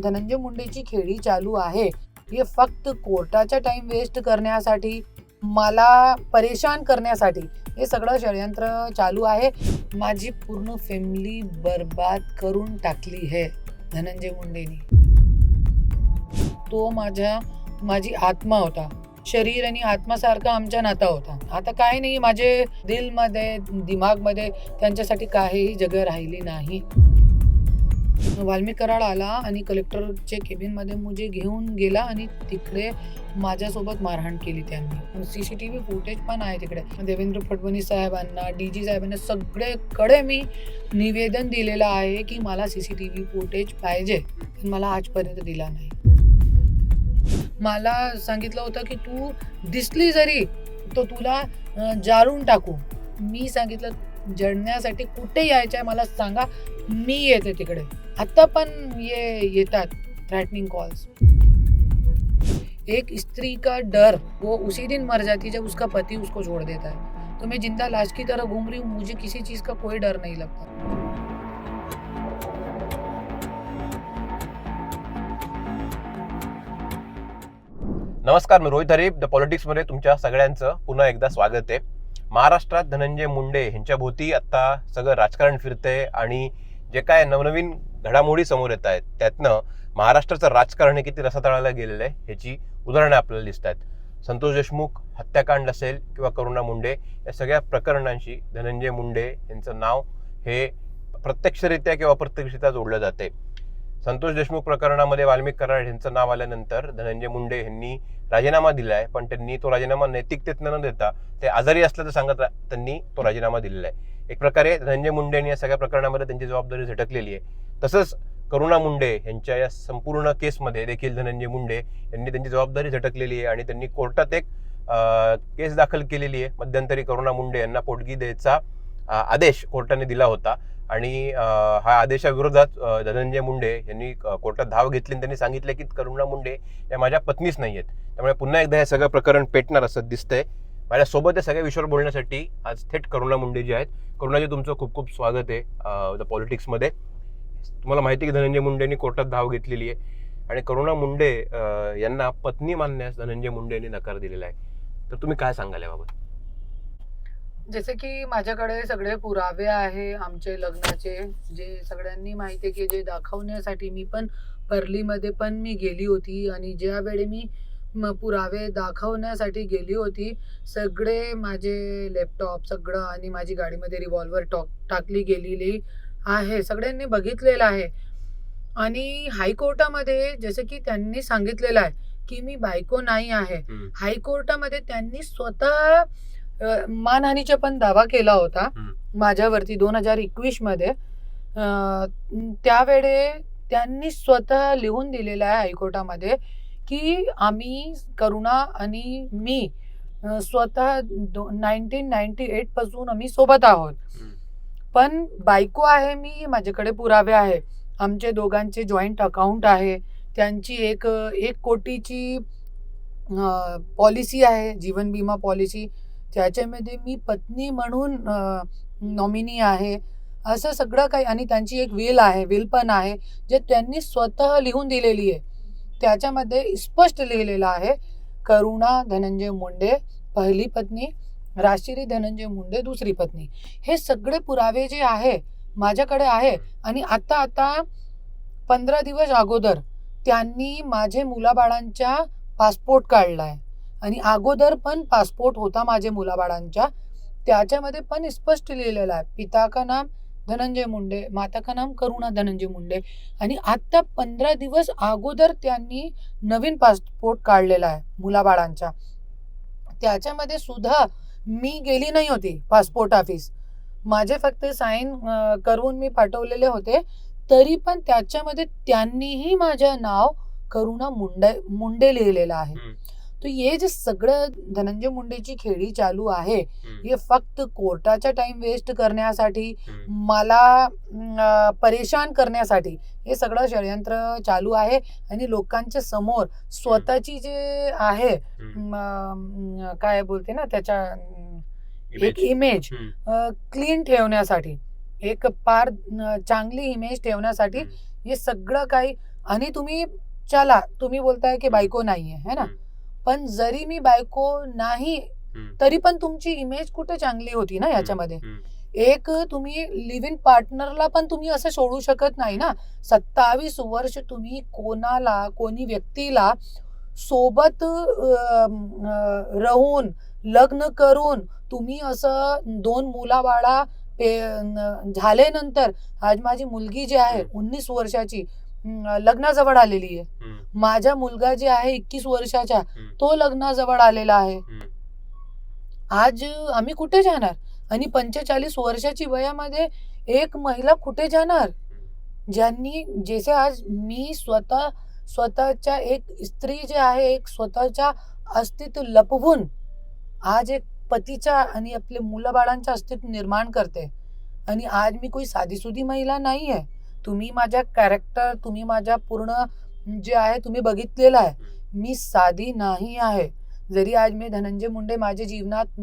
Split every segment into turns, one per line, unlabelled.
धनंजय मुंडेची खेळी चालू आहे. हे फक्त कोर्टाचा टाइम वेस्ट करण्यासाठी मला परेशान करण्यासाठी हे सगळं षडयंत्र चालू आहे. माझी पूर्ण फॅमिली बर्बाद करून टाकली आहे धनंजय मुंडेनी. तो माझ्या माझी आत्मा होता. शरीर आणि आत्मासारखा आमच्या नाता होता. आता काय नाही माझे दिलमध्ये दिमागमध्ये त्यांच्यासाठी काहीही जगह राहिली नाही. वाल्मिक कराड आला आणि कलेक्टरच्या केबिनमध्ये मुझे घेऊन गेला आणि तिकडे माझ्यासोबत मारहाण केली त्यांनी. C C T V footage पण आहे तिकडे. देवेंद्र फडणवीस साहेबांना डी जी साहेबांना सगळेकडे मी निवेदन दिलेलं आहे की मला C C T V footage पाहिजे. पण मला आजपर्यंत दिला नाही. मला सांगितलं होतं की तू दिसली जरी तो तुला जाळून टाकू. मी सांगितलं जळण्यासाठी कुठे यायचं आहे मला सांगा. मी येते तिकडे. आता पण ये येतात थ्रॅटनिंग कॉल्स एक स्त्री का डर? वो उसी दिन मर जाती है जब उसका पति उसको छोड़ देता है। तो मैं जिंदा लाश की तरह घूम रही हूँ मुझे किसी चीज का कोई डर नहीं लगता।
नमस्कार मी रोहित हरीफ. द पॉलिटिक्समध्ये तुमच्या सगळ्यांचं पुन्हा एकदा स्वागत आहे. महाराष्ट्रात धनंजय मुंडे यांच्या भोवती आत्ता सगळं राजकारण फिरतंय आणि जे काय नवनवीन घडामोडी समोर येत आहेत त्यातनं महाराष्ट्राचं राजकारण हे किती रसातळाला गेलेलं आहे ह्याची उदाहरणं आपल्याला दिसत आहेत. संतोष देशमुख हत्याकांड असेल किंवा करुणा मुंडे या सगळ्या प्रकरणांशी धनंजय मुंडे यांचं नाव हे प्रत्यक्षरित्या किंवा अप्रत्यक्षरित्या जोडलं जाते संतोष देशमुख प्रकरणामध्ये वाल्मिक कराड यांचं नाव आल्यानंतर धनंजय मुंडे यांनी राजीनामा दिला आहे पण त्यांनी तो राजीनामा नैतिकतेतनं न देता ते आजारी असल्याचं सांगत त्यांनी तो राजीनामा दिलेला आहे. एक प्रकारे धनंजय मुंडे यांनी या सगळ्या प्रकरणामध्ये त्यांची जबाबदारी झटकलेली आहे. तसंच करुणा मुंडे यांच्या या संपूर्ण केसमध्ये देखील धनंजय मुंडे यांनी त्यांची जबाबदारी झटकलेली आहे आणि त्यांनी कोर्टात एक केस दाखल केलेली आहे. मध्यंतरी करुणा मुंडे यांना पोटगी द्यायचा आदेश कोर्टाने दिला होता. आणि हा आदेशाविरोधात धनंजय मुंडे यांनी कोर्टात धाव घेतली आणि त्यांनी सांगितलं की करुणा मुंडे या माझ्या पत्नीच नाही आहेत त्यामुळे पुन्हा एकदा हे सगळं प्रकरण पेटणार असं दिसतंय. माझ्यासोबत या सगळ्या विषयावर बोलण्यासाठी आज थेट करुणा मुंडे जे आहेत करुणाजी तुमचं खूप खूप स्वागत आहे द पॉलिटिक्समध्ये. तुम्हाला माहिती की धनंजय मुंडेंनी कोर्टात धाव घेतलेली आहे आणि करुणा मुंडे यांना पत्नी मानण्यास धनंजय मुंडे यांनी नकार दिलेला आहे. तर तुम्ही काय सांगाल याबाबत?
जसे की माझ्याकडे सगळे पुरावे आहे आमचे लग्नाचे जे सगळ्यांनी माहिती आहे की जे दाखवण्यासाठी मी पण परलीमध्ये पण मी गेली होती आणि ज्यावेळी मी म- पुरावे दाखवण्यासाठी गेली होती सगळे माझे लॅपटॉप सगळं आणि माझी गाडीमध्ये रिव्हॉल्वर टॉक टाकली गेलेली आहे सगळ्यांनी बघितलेलं आहे आणि हायकोर्टामध्ये जसे की त्यांनी सांगितलेलं आहे की मी बायको नाही आहे. हायकोर्टामध्ये त्यांनी स्वतः मानहानीचा पण दावा केला होता. माझ्यावरती दोन हजार एकवीसमध्ये. त्यावेळे त्यांनी स्वतः लिहून दिलेलं आहे हायकोर्टामध्ये की आम्ही करुणा आणि मी स्वतः नाईन्टीन नाईन्टी एटपासून आम्ही सोबत आहोत. पण बायको आहे मी माझ्याकडे पुरावे आहे. आमचे दोघांचे जॉईंट अकाउंट आहे. त्यांची एक एक कोटीची पॉलिसी आहे जीवन विमा पॉलिसी. त्याच्यामध्ये मी पत्नी म्हणून नॉमिनी आहे. असं सगळं काही आणि त्यांची एक विल आहे विल पण आहे जे त्यांनी स्वतः लिहून दिलेली आहे. त्याच्यामध्ये स्पष्ट लिहिलेलं आहे करुणा धनंजय मुंडे पहिली पत्नी राशिरी धनंजय मुंडे दुसरी पत्नी. हे सगळे पुरावे जे आहे माझ्याकडे आहे आणि आता आता पंधरा दिवस अगोदर त्यांनी माझे मुलाबाळांचा पासपोर्ट काढला आहे आणि अगोदर पण पासपोर्ट होता माझे मुलाबाळांच्या. त्याच्यामध्ये पण स्पष्ट लिहिलेलं आहे पिता का नाम धनंजय मुंडे माता का नाम करुणा धनंजय मुंडे. आणि आता पंधरा दिवस अगोदर त्यांनी नवीन पासपोर्ट काढलेला आहे मुलाबाळांचा त्याच्यामध्ये सुद्धा मी गेली नाही होती पासपोर्ट ऑफिस. माझे फक्त साईन करून मी पाठवलेले होते. तरी पण त्याच्यामध्ये त्यांनीही माझं नाव करुणा मुंडे मुंडे लिहिलेलं आहे. तर हे जे सगळं धनंजय मुंडेची खेळी चालू आहे. हे फक्त कोर्टाचा टाइम वेस्ट करण्यासाठी. मला परेशान करण्यासाठी हे सगळं षडयंत्र चालू आहे आणि लोकांच्या समोर स्वतःची जे आहे काय बोलते ना त्याच्या एक. इमेज. क्लीन ठेवण्यासाठी एक पार अं, चांगली इमेज ठेवण्यासाठी. हे सगळं काही आणि तुम्ही चला तुम्ही बोलताय की बायको नाहीये है ना. पण जरी मी बायको नाही. तरी पण तुमची इमेज कुठे चांगली होती ना याच्यामध्ये. एक तुम्ही लिव्ह इन पार्टनरला पण तुम्ही असं सोडू शकत नाही ना सत्तावीस वर्ष तुम्ही कोणाला कोणी व्यक्तीला सोबत राहून लग्न करून तुम्ही असं दोन मुलाबाळा झाल्यानंतर आज माझी मुलगी जी आहे. उन्नीस वर्षाची लग्नाजवळ आलेली आहे. माझा मुलगा जे आहे एकवीस वर्षाचा. तो लग्नाजवळ आलेला आहे. आज आम्ही कुठे जाणार? आणि पंचेचाळीस वर्षाची वयामध्ये एक महिला कुठे जाणार? ज्यांनी जसे आज मी स्वतः स्वतःच्या एक स्त्री जे आहे एक स्वतःच्या अस्तित्व लपवून आज एक पतीच्या आणि आपले मुलाबाळांचं अस्तित्व निर्माण करते. आणि आज मी कोई साधीसुधी महिला नाही आहे तुम्ही माझ्या कॅरेक्टर तुम्ही माझ्या पूर्ण जे आहे तुम्ही बघितलेलं आहे. मी साधी नाही आहे. जरी आज मी धनंजय मुंडे माझ्या जीवनात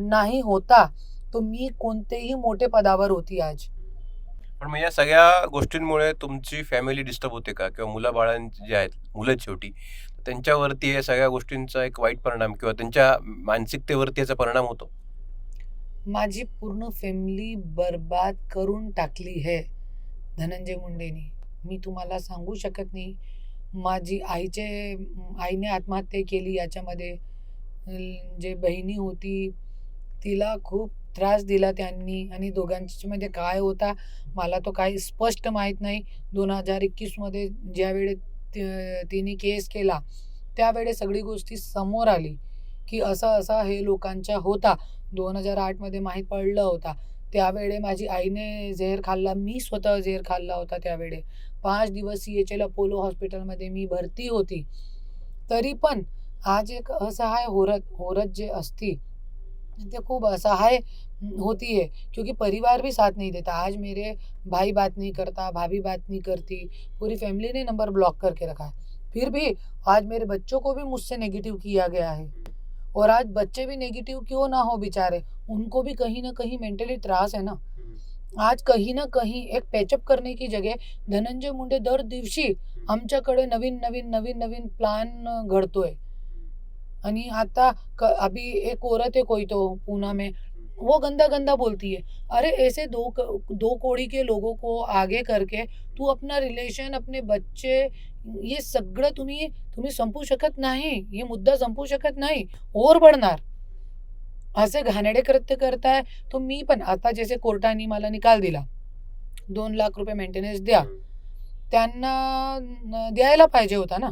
नाही होता तो मी कोणतेही मोठे पदावर होती आज.
पण मग या सगळ्या गोष्टींमुळे तुमची फॅमिली डिस्टर्ब होते का? किंवा मुलाबाळांची जे आहेत मुलं शेवटी त्यांच्यावरती या सगळ्या गोष्टींचा एक वाईट परिणाम किंवा त्यांच्या मानसिकतेवरती याचा परिणाम होतो?
माझी पूर्ण फॅमिली बर्बाद करून टाकली आहे धनंजय मुंडेनी. मी तुम्हाला सांगू शकत नाही. माझी आईचे आईने आत्महत्या केली याच्यामध्ये. जे बहिणी होती तिला खूप त्रास दिला त्यांनी आणि दोघांच्यामध्ये काय होता मला तो काही स्पष्ट माहीत नाही. दोन हजार एकवीसमध्ये ज्यावेळी तिने केस केला त्यावेळेस सगळी गोष्टी समोर आली की असं असा हे लोकांच्या होता. दोन हजार आठमध्ये माहीत पडलं होता. त्यावेळे माझी आईने झेर खाल्ला, मी स्वतः झेर खाल्ला होता त्यावेळे. पाच दिवस सी एच एल अपोलो हॉस्पिटलमध्ये मी भरती होती. तरी पण आज एक असहाय होरत होरत जे असती, ते खूप असहाय होती है क्योंकि परिवार भी साथ नहीं देता. आज मेरे भाई बात नहीं करता, भाभी बात नहीं करती, पूरी फैमिली ने नंबर ब्लॉक करके रखा है. फिर भी आज मेरे बच्चों को भी मुझसे नेगेटिव किया गया है. और आज बच्चे भी नेगेटिव क्यों ना हो बेचारे? उनको भी कहीं ना कहीं मेंटली त्रास है ना। आज कहीं ना कहीं एक पॅचअप करने की जगह धनंजय मुंडे दर दिवशी आमच्याकडे नवीन नवीन नवीन नवीन प्लान घडतोय. आणि आता अभी एक औरत है कोई तो पूना में वो गंदा गंदा बोलती है अरे ऐसे दो दो कोड़ी के लोगों को आगे करके तू अपना रिलेशन अपने बच्चे हे सगळं तुम्ही तुम्ही संपू शकत नाही हे मुद्दा संपू शकत नाही और बढ़णार. असे घाणेडे कृत्य करताय तो मी पण आता जसे कोर्टाने मला निकाल दिला दोन लाख रुपये मेंटेनन्स द्या त्यांना द्यायला पाहिजे होता ना?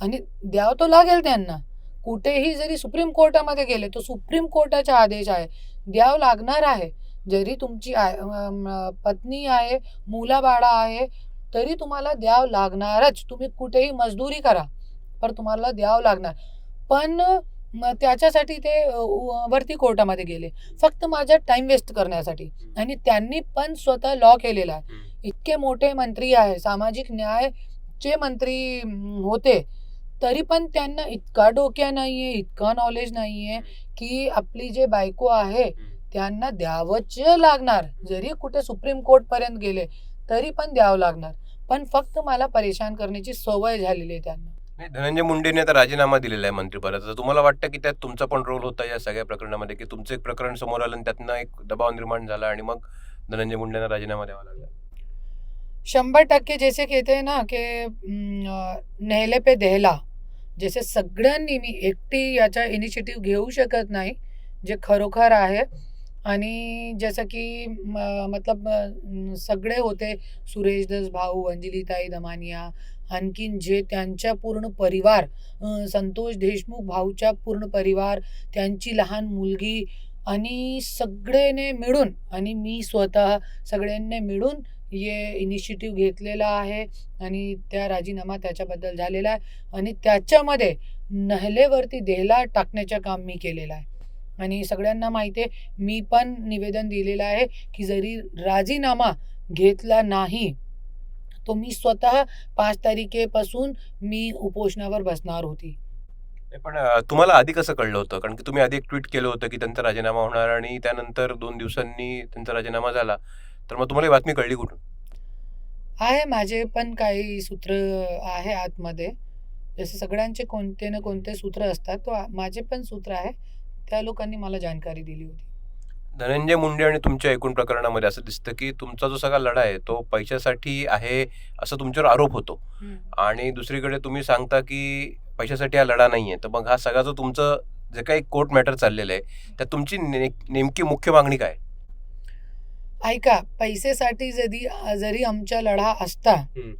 आणि द्यावं तो लागेल त्यांना. कुठेही जरी सुप्रीम कोर्टामध्ये गेले तो सुप्रीम कोर्टाचा आदेश आहे द्यावं लागणार आहे. जरी तुमची आय- पत्नी आहे मुलाबाळा आहे तरी तुम्हाला द्यावं लागणारच. तुम्ही कुठेही मजदुरी करा पर तुम्हाला द्यावं लागणार. पण म, त्याच्यासाठी ते वरती कोर्टामध्ये गेले. फक्त माझा टाइम वेस्ट करण्यासाठी. आणि त्यांनी पण स्वतः लॉ केलेला आहे. इतके मोठे मंत्री आहे सामाजिक न्यायचे मंत्री होते तरी पण त्यांना इतका डोक्या नाहीये इतका नॉलेज नाहीये की आपली जे बायको आहे त्यांना द्यावंच लागणार. जरी कुठे सुप्रीम कोर्ट पर्यंत गेले तरी पण द्यावं लागणार. पण फक्त मला परेशान करण्याची सवय झालेली आहे त्यांना.
नाही, धनंजय मुंडेने आता राजीनामा दिलेला आहे मंत्रिपदाचा. तुम्हाला वाटतं की त्यात तुमचा पण रोल होता या सगळ्या प्रकरणामध्ये की तुमचं एक प्रकरण समोर आलं आणि त्यातनं एक दबाव निर्माण झाला आणि मग धनंजय मुंडेंना राजीनामा द्यावा लागला?
शंभर टक्के जैसे कहते हैं ना की नेहले पे देहला जसे सगळ्यांनी मी एकटी याचा इनिशिएटिव्ह घेऊ शकत नाही जे खरोखर आहे. आणि जसं की मतलब सगळे होते सुरेश दस भाऊ अंजलीताई दमानिया आणखीन जे त्यांच्या पूर्ण परिवार संतोष देशमुख भाऊच्या पूर्ण परिवार त्यांची लहान मुलगी आणि सगळ्याने मिळून आणि मी स्वतः सगळ्यांनी मिळून ये इनिशिएटिव्ह घेतलेला आहे आणि त्या राजीनामा त्याच्याबद्दल झालेला आहे आणि त्याच्यामध्ये नहलेवरती देहला टाकण्याचं काम मी केलेलं आहे. आणि सगळ्यांना माहिती आहे मी पण निवेदन दिलेलं आहे की जरी राजीनामा घेतला नाही तो मी स्वतः पाच तारखेपासून मी उपोषणावर बसणार होती.
पण तुम्हाला आधी कसं कळलं होतं? कारण की तुम्ही आधी एक ट्विट केलं होतं की त्यांचा राजीनामा होणार आणि त्यानंतर दोन दिवसांनी त्यांचा राजीनामा झाला. तर मग तुम्हाला ही बातमी कळली कुठून?
आहे माझे पण काही सूत्र आहे आतमध्ये. जसे सगळ्यांचे कोणते ना कोणते सूत्र असतात तो माझे पण सूत्र आहे. त्या लोकांनी मला जानकारी दिली होती.
धनंजय मुंडे आणि तुमच्या एकूण प्रकरणामध्ये असं दिसतं की तुमचा जो सगळा लढा आहे तो पैशासाठी आहे असं तुमच्यावर आरोप होतो. आणि दुसरीकडे तुम्ही सांगता की पैशासाठी हा लढा नाहीये तर मग हा सगळा जो तुमचं जे काही कोर्ट मॅटर चाललेलं आहे त्यात तुमची ने- नेमकी मुख्य मागणी काय?
ऐका पैसेसाठी जरी जरी आमचा लढा असता.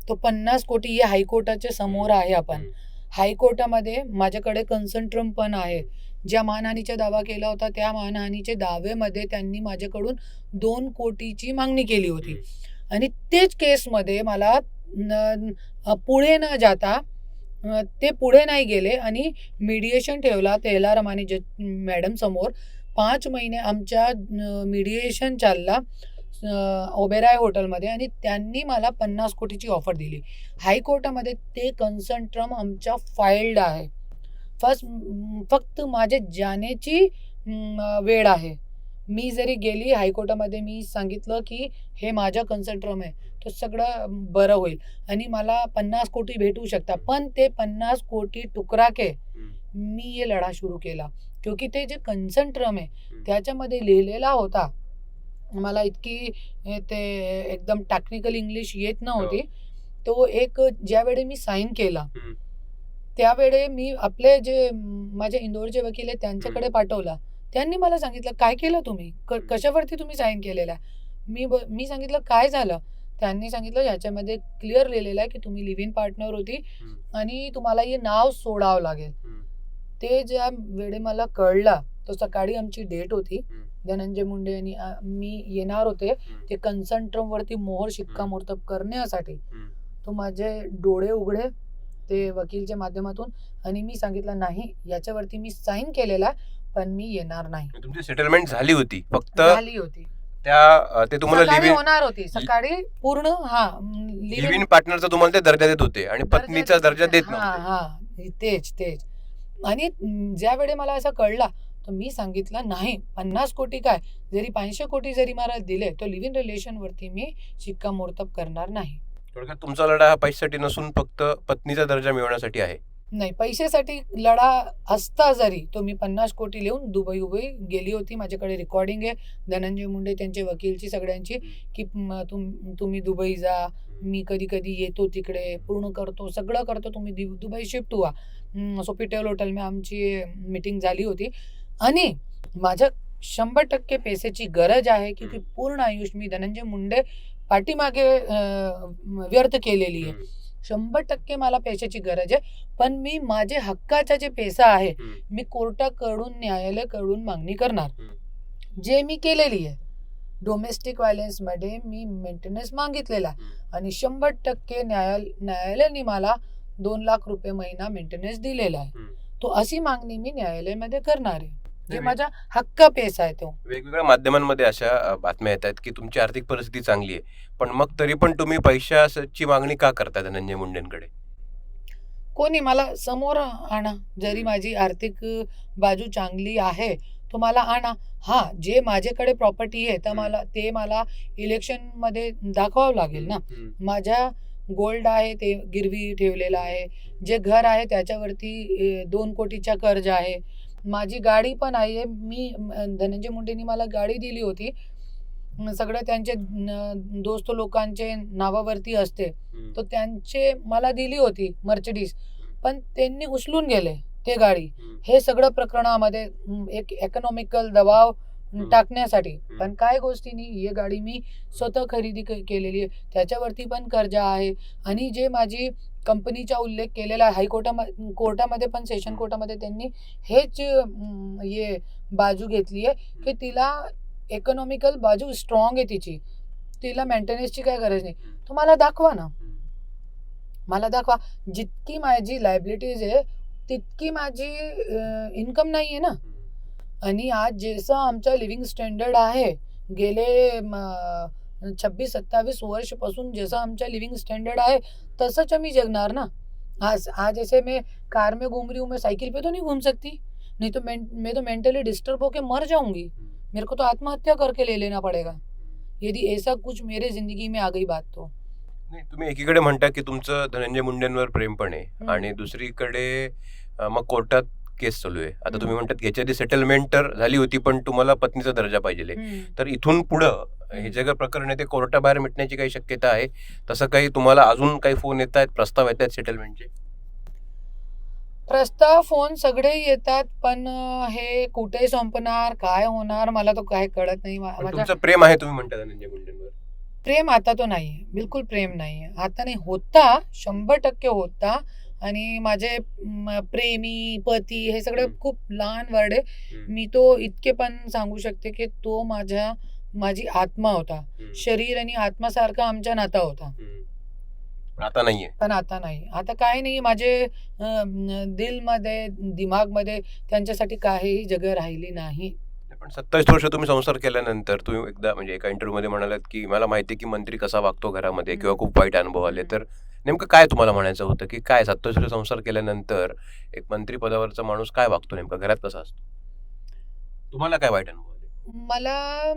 तो पन्नास कोटी हे हायकोर्टाच्या समोर आहे आपण. हायकोर्टामध्ये माझ्याकडे कन्संट्रम पण आहे. ज्या मानहानीचा दावा केला होता त्या मानहानीच्या दावेमध्ये त्यांनी माझ्याकडून दोन कोटीची मागणी केली होती. आणि तेच केसमध्ये मला पुढे न जाता ते पुढे नाही गेले आणि मीडिएशन ठेवला तेलाराम आणि जज मॅडम समोर. पाच महिने आमच्या मीडिएशन चालला ओबेराय हॉटेलमध्ये आणि त्यांनी मला पन्नास कोटीची ऑफर दिली. हायकोर्टामध्ये ते कन्संट्रम आमच्या फाईल्ड आहे. फर्स्ट फक्त माझे जाण्याची वेळ आहे. मी जरी गेली हायकोर्टामध्ये मी सांगितलं की हे माझं कन्संट्रम आहे. तर सगळं बरं होईल. आणि मला पन्नास कोटी भेटू शकता पण ते पन्नास कोटी टुकरा के मी हे लढा सुरू केला. क्योंकि ते जे कन्संट्रम आहे त्याच्यामध्ये लिहिलेला होता. मला इतकी ते एकदम टेक्निकल इंग्लिश येत नव्हती. तो एक ज्यावेळी मी साईन केला. त्यावेळी मी आपले जे माझे इंदोरचे वकील आहे त्यांच्याकडे पाठवला. त्यांनी मला सांगितलं काय केलं तुम्ही? कशावरती तुम्ही साईन केलेलं मी ब- मी सांगितलं काय झालं? त्यांनी सांगितलं याच्यामध्ये क्लिअर लिहिलेलं आहे की तुम्ही लिव्ह इन पार्टनर होती आणि तुम्हाला हे नाव सोडावं लागेल. ते ज्या वेळी मला कळला तो सकाळी आमची डेट होती. धनंजय मुंडे आणि आ, मी येणार होते. ते कन्संट्रम वरती मोहर शिक्कामोर्तब करण्यासाठी. तो माझे डोळे उघडे. ते वकीलच्या माध्यमातून. आणि मी सांगितलं नाही याच्यावरती मी साईन केलेला पण मी येणार नाही.
तुमची सेटलमेंट झाली होती. फक्त
झाली होती.
त्या ते तुम्हाला
सकाळी
लिव्ह
होणार होती. सकाळी पूर्ण हा
लिव्ह इन पार्टनरचा तुम्हाला ते दर्जा देत होते आणि पत्नीचा दर्जा देत
हा
नव्हते.
हा तेच तेच. आणि ज्यावेळी मला असं कळला तर मी सांगितलं नाही पन्नास कोटी काय? जरी पाचशे कोटी जरी मला दिले तर लिव्ह इन रिलेशन वरती मी शिक्कामोर्तब करणार नाही.
थोडक्यात तुमचा लढा हा पैशासाठी नसून फक्त पत्नीचा दर्जा मिळवण्यासाठी आहे.
नाही पैशासाठी लढा असता जरी तो मी पन्नास कोटी लिहून दुबई उबई गेली होती माझ्याकडे रेकॉर्डिंग आहे. धनंजय मुंडे त्यांचे वकीलची सगळ्यांची की तुम तुम्ही दुबई जा मी कधी कधी येतो तिकडे पूर्ण करतो सगळं करतो तुम्ही दुबई शिफ्ट व्हा. सोफिटेल हॉटेल में आमची मीटिंग झाली होती. आणि माझ्या शंभर टक्के पैशाची गरज आहे की ती पूर्ण आयुष्य मी धनंजय मुंडे पाठीमागे व्यर्थ केलेली आहे. शंभर टक्के मला पैशाची गरज आहे पण मी माझे हक्काचा जे पैसा आहे मी कोर्टाकडून न्यायालयाकडून मागणी करणार. जे मी केलेली आहे डोमेस्टिक व्हायलन्समध्ये मी मेंटेनन्स मागितलेला आहे. आणि शंभर टक्के न्यायाल न्यायालयाने मला दोन लाख रुपये महिना मेंटेनन्स दिलेला आहे. तो अशी मागणी मी न्यायालयामध्ये करणार आहे. जे माझा हक्क पैसा आहे तो.
वेगवेगळ्या माध्यमांमध्ये अशा बातम्या येत आहेत की तुमची आर्थिक परिस्थिती चांगली आहे पण मग तरी पण तुम्ही पैशाची मागणी का करता धनंजय मुंडेंकडे?
कोणी मला समोर आणा जरी. माझी आर्थिक बाजू चांगली आहे तो मला आणा. हा जे माझ्याकडे प्रॉपर्टी आहे तर. मला ते मला इलेक्शनमध्ये दाखवावं लागेल ना. माझ्या गोल्ड आहे ते गिरवी ठेवलेलं आहे. जे घर आहे त्याच्यावरती दोन कोटीचा कर्ज आहे. माझी गाडी पण आहे. मी धनंजय मुंडेंनी मला गाडी दिली होती. सगळं त्यांचे दोस्त लोकांचे नावावरती असते. तर त्यांचे मला दिली होती मर्चडीज पण त्यांनी उचलून गेले ते गाडी. हे सगळं प्रकरणामध्ये एक इकॉनॉमिकल दबाव. टाकण्यासाठी. पण काय गोष्टींनी ही गाडी मी स्वतः खरेदी के- केलेली आहे. त्याच्यावरती पण कर्ज आहे. आणि जे माझी कंपनीचा उल्लेख केलेला आहे. हायकोर्टामध्ये कोर्टामध्ये पण सेशन. कोर्टामध्ये त्यांनी हेच हे बाजू घेतली आहे की तिला इकॉनॉमिकल बाजू स्ट्रॉंग आहे तिची. तिला मेंटेनन्सची काय गरज नाही. तुम्हाला दाखवा ना. मला दाखवा. जितकी माझी लायबिलिटीज आहे तितकी माझी इन्कम नाही आहे ना. आणि आज जसं आमचं लिव्हिंग स्टँडर्ड आहे गेले छब्बीस सत्तावीस वर्षपासून जसं आमचं लिव्हिंग स्टँडर्ड आहे तसंच आम्ही जगणार ना. आज आज ऐसे मैं कार में घूम रही हूँ मैं साइकिल पे तो नहीं घूम सकती. नहीं तो मैं मैं तो मेंटली डिस्टर्ब होके मर जाऊंगी. मेरे को तो आत्महत्या करके ले लेना पड़ेगा. यदि ऐसा कुछ मेरे जिंदगी में आ गई बात तो.
नाही तुम्ही एकीकडे म्हणता की तुमचं धनंजय मुंडेंवर प्रेम पण आहे. आणि दुसरीकडे मग कोर्टात केस चालू आहे. आता तुम्ही. म्हणतात याच्या आधी सेटलमेंट तर झाली होती पण तुम्हाला पत्नीचा दर्जा पाहिजे. तर इथून पुढं हे जे काही प्रकरण आहे ते कोर्टाबाहेर मिटण्याची काही शक्यता आहे. तसं काही तुम्हाला अजून काही फोन येत आहेत? प्रस्ताव येत आहेत सेटलमेंटचे
प्रस्ताव फोन सगळे येतात पण हे कुठे संपणार काय होणार मला तो काय कळत नाही.
तुमचं प्रेम आहे तुम्ही म्हणता धनंजय मुंडेंवर?
प्रेम आता तो नाही. बिलकुल प्रेम नाही. आता नाही होता शंभर टक्के होता. आणि माझे प्रेमी पती हे सगळं. खूप लहान वर्ड आहे. मी तो इतके पण सांगू शकते की तो माझ्या माझी आत्मा होता
हम्म.
शरीर आणि आत्मासारखा आमचा नाता होता
हम्म. पण आता नाहीये
पण आता नाही आता काय नाही माझे अं, दिलमध्ये दिमागमध्ये त्यांच्यासाठी काहीही जगह राहिली नाही
पण सत्तावीस वर्ष तुम्ही संसार केल्यानंतर तुम्ही एकदा म्हणजे एका इंटरव्ह्यू मध्ये म्हणालात की मला माहिती आहे की मंत्री कसा वागतो घरामध्ये
हम्म.
किंवा खूप वाईट अनुभव आले. तर नेमकं काय तुम्हाला म्हणायचं होतं की काय सत्तावीस वर्ष संसार केल्यानंतर एक मंत्री पदावरचा माणूस काय वागतो नेमका घरात कसा असतो तुम्हाला काय वाईट अनुभव
मला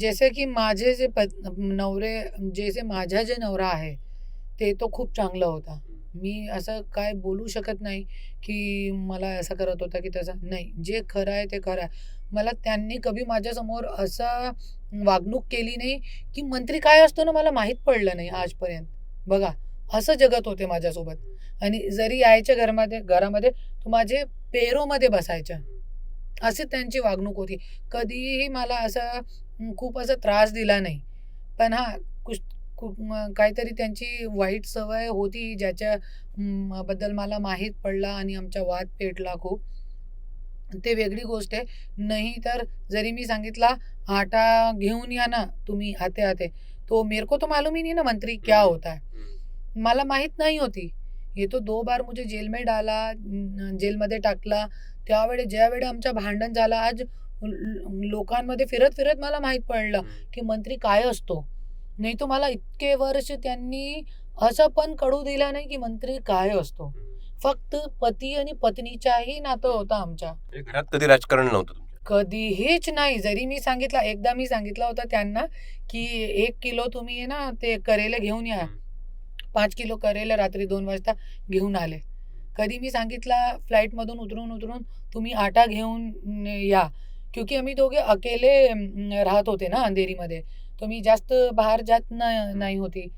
जसे की माझे जे पत नवरे जसे माझा जे नवरा आहे ते तो खूप चांगला होता. मी असं काय बोलू शकत नाही की मला असं करत होता की तसं नाही. जे खरं आहे ते खरं आहे. मला त्यांनी कधी माझ्यासमोर असं वागणूक केली नाही की मंत्री काय असतो ना मला माहीत पडलं नाही आजपर्यंत. बघा असं जगत होते माझ्यासोबत. आणि जरी यायच्या घरामध्ये घरामध्ये तो माझे पेरोमध्ये बसायच्या. अशी त्यांची वागणूक होती. कधीही मला असं खूप असा त्रास दिला नाही. पण हा कुछ कु- म- काहीतरी त्यांची वाईट सवय होती ज्याच्या बद्दल मला माहीत पडला आणि आमचा वाद पेटला खूप. ते वेगळी गोष्ट आहे. नाही तर जरी मी सांगितला आटा घेऊन या ना तुम्ही आते आते. तो मेरे को तो मालूम ही नहीं ना मंत्री क्या होता है. मला माहीत नाही होती. ये तो दो बार मुझे जेल में डाला जेलमध्ये टाकला त्यावेळी ज्यावेळी आमचं भांडण झालं आज लोकांमध्ये फिरत फिरत मला माहीत पडलं की मंत्री काय असतो. नाही तर मला इतके वर्ष त्यांनी असं पण कळू दिला नाही की मंत्री काय असतो. फक्त पती आणि पत्नीचाही नातं होतं आमच्या.
म्हणजे घरात कधी राजकारण नव्हतं
कधीहीच नाही. जरी मी सांगितलं एकदा मी सांगितलं होतं त्यांना की एक किलो तुम्ही ना ते करेले घेऊन या. पाच किलो करेले रात्री दोन वाजता घेऊन आले. कधी मी सांगितला फ्लाईटमधून उतरून उतरून तुम्ही आटा घेऊन या. क्योंकि आम्ही दोघे अकेले राहत होते ना अंधेरीमध्ये. तर मी जास्त बाहेर जात नाही होती.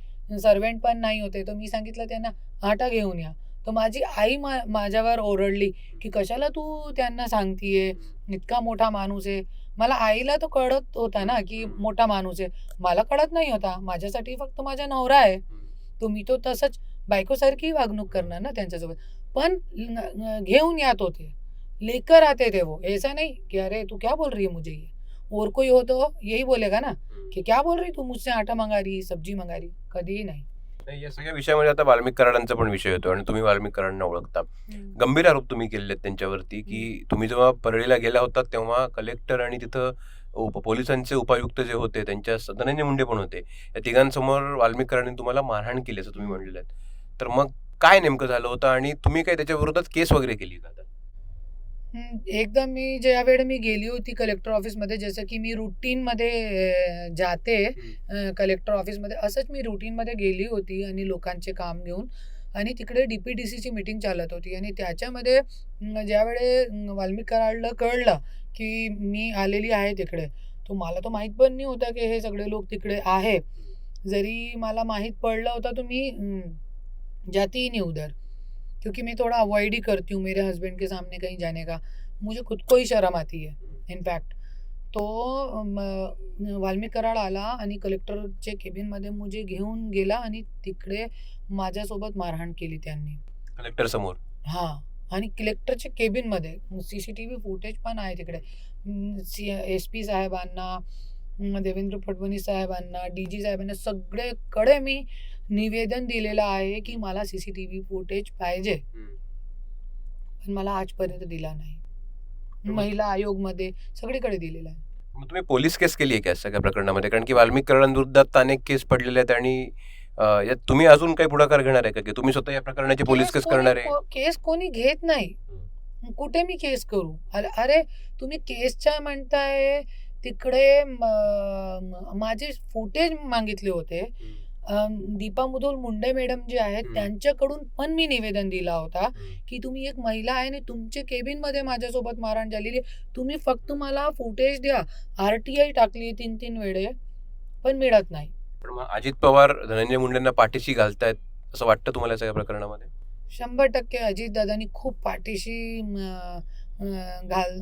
सर्वेंट पण नाही होते. तर मी सांगितलं त्यांना आटा घेऊन या. तर माझी आई मा माझ्यावर ओरडली की कशाला तू त्यांना सांगतीये? इतका मोठा माणूस आहे. मला आईला तो कळत होता ना की मोठा माणूस आहे. मला कळत नाही होता. माझ्यासाठी फक्त माझा नवरा आहे. तुम्ही तो तसंच बायकोसारखी वागणूक करणार ना त्यांच्यासोबत. पण घेऊन यात होते. लेकर आते थे वो. ऐसा नहीं कि अरे तू क्या बोल रही है मुझे ये? और कोई हो तो यही बोलेगा ना कि क्या बोल रही तू मुझसे? आटा मंगा रही सब्जी मंगा रही? कधीही नाही.
नाही, या सगळ्या विषयामध्ये आता वाल्मिक कराडांचा पण विषय होतो आणि तुम्ही वाल्मिक कराडांना ओळखता. गंभीर आरोप तुम्ही आहेत त्यांच्यावरती की तुम्ही जेव्हा परळीला गेला होता तेव्हा कलेक्टर आणि तिथं उप पोलिसांचे उपायुक्त जे होते त्यांच्या स- धनंजय मुंडे पण होते. या तिघांसमोर वाल्मिक कराडांनी तुम्हाला मारहाण केली असं तुम्ही म्हणलेलं तर मग काय नेमकं झालं होतं आणि तुम्ही काय त्याच्या विरोधात केस वगैरे केली का
एकदा मी ज्या मी गेली होती कलेक्टर ऑफिसमध्ये जसं की मी रुटीनमध्ये जाते कलेक्टर ऑफिसमध्ये असंच मी रुटीनमध्ये गेली होती आणि लोकांचे काम घेऊन आणि तिकडे डी पी डी सीची मीटिंग चालत होती आणि त्याच्यामध्ये ज्यावेळे वाल्मिक कराडला कळलं की मी आलेली आहे तिकडे तो मला तो माहीत पण नाही होता की हे सगळे लोक तिकडे आहे. जरी मला माहीत पडलं होता तो मी अं, जाती ही नहीं उधर। क्योंकि मैं थोड़ा अवॉइड ही करती हूँ मेरे हस्बैंड के सामने कहीं जाने का। मुझे खुद को ही शर्म आती है इनफॅक्ट तो वाल्मिक कराड आला आणि कलेक्टरच्या केबिनमध्ये मुझे घेऊन गेला आणि तिकडे माझ्यासोबत मारहाण केली त्यांनी.
कलेक्टर समोर?
हां. आणि कलेक्टरच्या केबिनमध्ये C C T V footage पण आहे तिकडे. सी एस पी साहेबांना अं, देवेंद्र फडणवीस साहेबांना डी जी साहेबांना सगळेकडे मी निवेदन दिलेलं आहे की मला C C T V footage पाहिजे. पण मला आजपर्यंत दिला नाही. महिला आयोगमध्ये सगळीकडे दिलेला आहे.
तुम्ही पोलीस केस केली आहे का सगळ्या प्रकरणामध्ये? कारण की वाल्मिक कराडांविरुद्धात अनेक केस पडलेले आहेत आणि यात तुम्ही अजून काही पुढाकार घेणार आहे का? की तुम्ही स्वतः या प्रकरणाची पोलीस केस करणार आहे?
केस कोणी घेत नाही. कुठे मी केस करू? अरे अरे तुम्ही केसच्या म्हणताय तिकडे माझे फुटेज मागितले होते. दीपा मुधोल मुंडे मॅडम जे आहेत. त्यांच्याकडून पण मी निवेदन दिला होता. की तुम्ही एक महिला आहे आणि तुमच्या केबिनमध्ये माझ्यासोबत मारहाण झालेली. तुम्ही फक्त मला फुटेज द्या आर टी आय टाकली तीन तीन वेळे पण मिळत नाही
पण मग अजित पवार धनंजय मुंडेंना पाठीशी घालतायत असं वाटतं तुम्हाला सगळ्या प्रकरणामध्ये
शंभर टक्के अजितदादांनी खूप पाठीशी घाल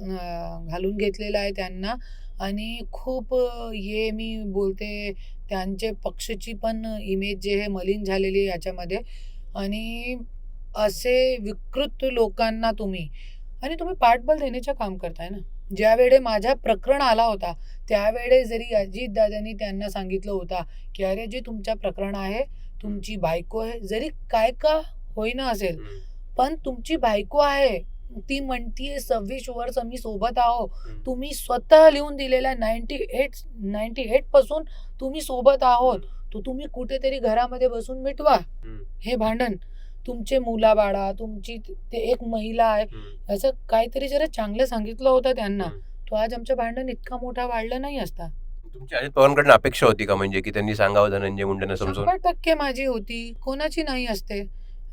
घालून घेतलेलं आहे त्यांना आणि खूप हे मी बोलते त्यांचे पक्षची पण इमेज जे आहे मलिन झालेली आहे याच्यामध्ये आणि असे विकृत लोकांना तुम्ही आणि तुम्ही पाठबळ देण्याचं काम करताय ना ज्यावेळे माझा प्रकरण आला होता त्यावेळे जरी अजितदादांनी त्यांना सांगितलं होता की अरे जे तुमच्या प्रकरण आहे तुमची बायको आहे जरी काय का होईना असेल. पण तुमची बायको आहे ती म्हणतीये सव्वीस वर्ष मी सोबत आहो. तुम्ही स्वतः लिहून दिलेला नाईन्टी एट नाईन्टी एटपासून तुम्ही सोबत आहोत तो तुम्ही कुठेतरी घरामध्ये बसून मिटवा. हे भांडण. तुमचे मुलाबाळा तुमची ते एक महिला आहे. असं काहीतरी जरा चांगलं सांगितलं होतं त्यांना. तो आज आमचं भांडण इतका मोठा वाढलं नाही असता.
तुमची अजित पवारांकडून अपेक्षा होती का म्हणजे की त्यांनी सांगावं धनंजय समजून?
शंभर टक्के माझी होती. कोणाची नाही असते.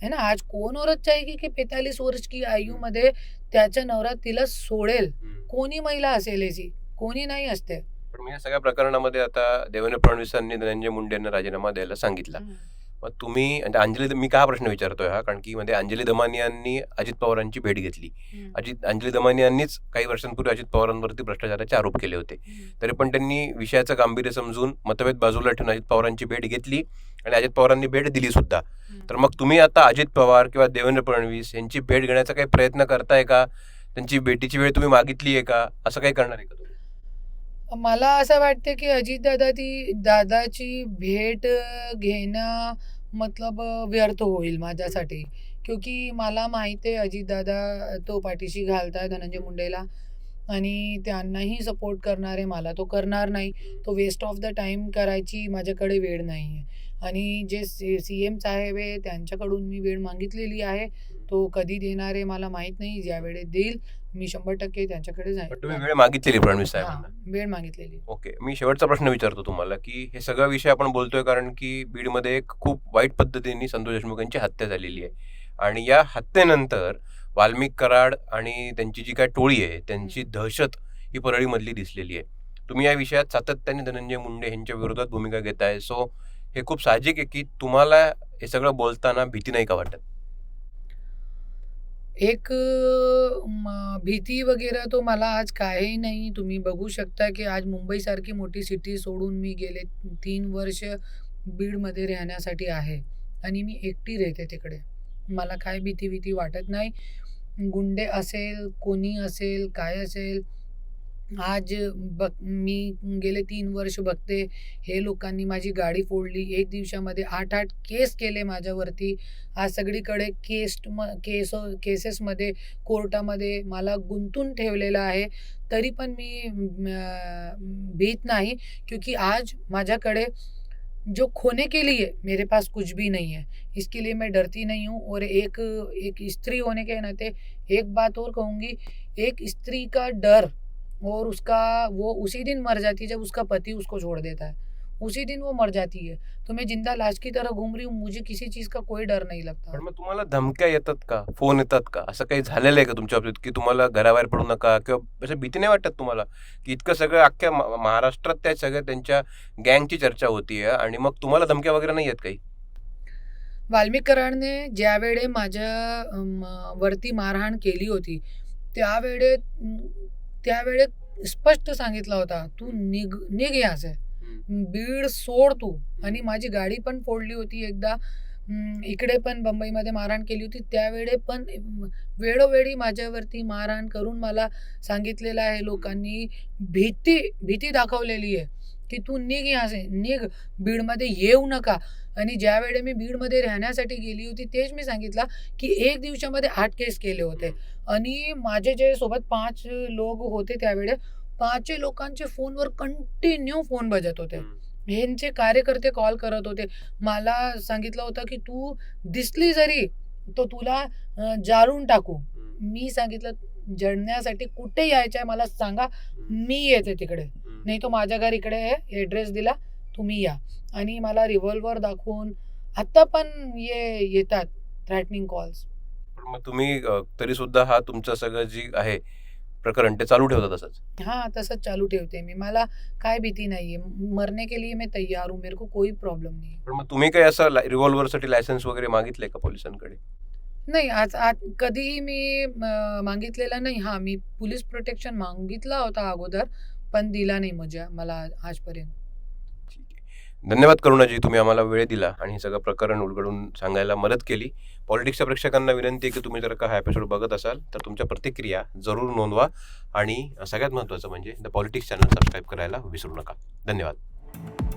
है ना? आज कोण औरत चाहेगी की पैतालीस वर्ष की आयु मध्ये त्याच्या नवरा तिला सोडेल. कोणी महिला असेल याची? कोणी नाही असते.
पण मग या सगळ्या प्रकरणामध्ये आता देवेंद्र फडणवीसांनी धनंजय मुंडेंना राजीनामा द्यायला सांगितला. मग तुम्ही म्हणजे अंजली मी का प्रश्न विचारतोय हा? कारण की मध्ये अंजली दमानियांनी अजित पवारांची भेट घेतली. अजित अंजली दमानियांनीच काही वर्षांपूर्वी अजित पवारांवरती भ्रष्टाचाराचे आरोप केले होते. तरी पण त्यांनी विषयाचं गांभीर्य समजून मतभेद बाजूला ठेवून अजित पवारांची भेट घेतली आणि अजित पवारांनी भेट दिली सुद्धा. तर मग तुम्ही आता अजित पवार किंवा देवेंद्र फडणवीस यांची भेट घेण्याचा काही प्रयत्न करताय का? त्यांची भेटीची वेळ तुम्ही मागितली आहे का? असं काही करणार आहे का तुम्ही?
मला असं वाटते की अजितदादा ती दादाची भेट घेणं मतलब व्यर्थ होईल माझ्यासाठी. क्योंकि मला माहिती आहे अजितदादा तो पाठीशी घालताय धनंजय मुंडेला आणि त्यांनाही सपोर्ट करणार आहे मला. तो करणार नाही. तो वेस्ट ऑफ द टाईम करायची माझ्याकडे वेळ नाही आहे आणि जे सी सी एम साहेब आहे त्यांच्याकडून मी वेळ मागितलेली आहे. तो कधी देणार आहे मला माहीत नाही. ज्या वेळेत देईल मी शंभर टक्के त्यांच्याकडे
पण तुम्ही
जाईल
वेळ मागितलेली फडणवीस साहेबांना.
वेळ मागितलेली.
ओके मी शेवटचा प्रश्न विचारतो तुम्हाला की हे सगळा विषय आपण बोलतोय कारण की बीडमध्ये एक खूप वाईट पद्धतीने संतोष देशमुख यांची हत्या झालेली आहे. आणि या हत्येनंतर वाल्मिक कराड आणि त्यांची जी काय टोळी आहे त्यांची दहशत ही परळीमधली दिसलेली आहे. तुम्ही या विषयात सातत्याने धनंजय मुंडे यांच्या विरोधात भूमिका घेताय. सो हे खूप साहजिक आहे की तुम्हाला हे सगळं बोलताना भीती नाही का वाटत?
एक म, भीती वगैरे तो मला आज काही नाही. तुम्ही बघू शकता की आज मुंबईसारखी मोठी सिटी सोडून मी गेले तीन वर्ष बीडमध्ये राहण्यासाठी आहे आणि मी एकटी राहते तिकडे. मला काय भीती भीती वाटत नाही. गुंडे असेल कोणी असेल काय असेल आज बघ मी गेले तीन वर्ष बघते हे लोकांनी माझी गाडी फोडली एक दिवसामध्ये आठ आठ केस केले माझ्यावरती. आज सगळीकडे केस म केस केसेसमध्ये कोर्टामध्ये मला गुंतून ठेवलेलं आहे. तरी पण मी भीत नाही क्योंकि आज माझ्याकडे जो खोने के लिए मेरे पास कुछ भी नहीं है. इसके लिए मैं डरती नहीं हूँ और एक एक स्त्री होने के नाते एक बात और कहूँगी एक स्त्री का डर और उसका वो उसी दिन मर जाती है जब उसका पति उसको छोड़ देता है। उसी दिन वो मर जाती है। तो मैं जिंदा लाश की तरह घूम रही हूँ मुझे किसी चीज़ का कोई डर नहीं लगता।
मग तुम्हाला धमक्या येतात का? फोन येतात का? असं काही झालेलं आहे का तुमच्या बाबतीत? की तुम्हाला घराबाहेर पडू नका? किंवा असं भीती नाही वाटत तुम्हाला? की इतकं सगळं अख्ख्या महाराष्ट्रात त्या सगळ्या त्यांच्या गँगची चर्चा होतीये आणि मग तुम्हाला धमक्या वगैरे नाही आहेत काही?
वाल्मिक कराडने ज्यावेळे माझ्या वरती मारहाण केली होती त्यावेळे त्यावेळे स्पष्ट सांगितलं होता तू निघ निघ यहाँ से बीड सोड तू. आणि माझी गाडी पण फोडली होती एकदा. इकडे पण बंबईमध्ये मारहाण केली होती. त्यावेळे पण वेळोवेळी माझ्यावरती मारहाण करून मला सांगितलेलं आहे लोकांनी भीती भीती दाखवलेली आहे की तू निघ यहाँ से निघ. बीडमध्ये येऊ नका. आणि ज्या वेळे मी बीडमध्ये राहण्यासाठी गेली होती तेच मी सांगितलं की एक दिवसामध्ये आठ केस केले होते. आणि माझे जे सोबत पाच लोक होते त्यावेळे पाच लोकांचे फोनवर कंटिन्यू फोन बजत होते. ह्यांचे कार्यकर्ते कॉल करत होते. मला सांगितलं होतं की तू दिसली जरी तो तुला जाळून टाकू. मी सांगितलं जळण्यासाठी कुठे यायचं आहे मला सांगा. मी येते तिकडे. नाही तो माझ्या घर इकडे आहे ॲड्रेस दिला तुम्ही या. आणि मला रिव्हॉल्वर दाखवून आत्ता पण ये येतात थ्रॅटनिंग कॉल्स
मग तुम्ही तरी सुद्धा हा तुमचं सगळं जी आहे प्रकरण ते चालू ठेवता तसंच?
हाँ तसंच चालू ठेवते मी. मला काय भीती नाहीये. मरने के लिए मैं तैयार हूँ. मेरे को कोई प्रॉब्लेम नाही
पण मग तुम्ही काही असं रिव्हॉल्व्हरसाठी लायसन्स वगैरे मागितलंय का पोलिसांकडे?
नाही आज आज कधीही मी अं, मागितलेलं नाही. हा मी पोलीस प्रोटेक्शन मागितला होता अगोदर पण दिला नाही म्हणजे मला आजपर्यंत.
धन्यवाद करुणाजी तुम्ही आम्हाला वेळ दिला आणि हे सगळं प्रकरण उलगडून सांगायला मदत केली. पॉलिटिक्सच्या प्रेक्षकांना विनंती आहे की तुम्ही जर का हा एपिसोड बघत असाल तर तुमच्या प्रतिक्रिया जरूर नोंदवा आणि सगळ्यात महत्त्वाचं म्हणजे द पॉलिटिक्स चॅनल सबस्क्राईब करायला विसरू नका. धन्यवाद.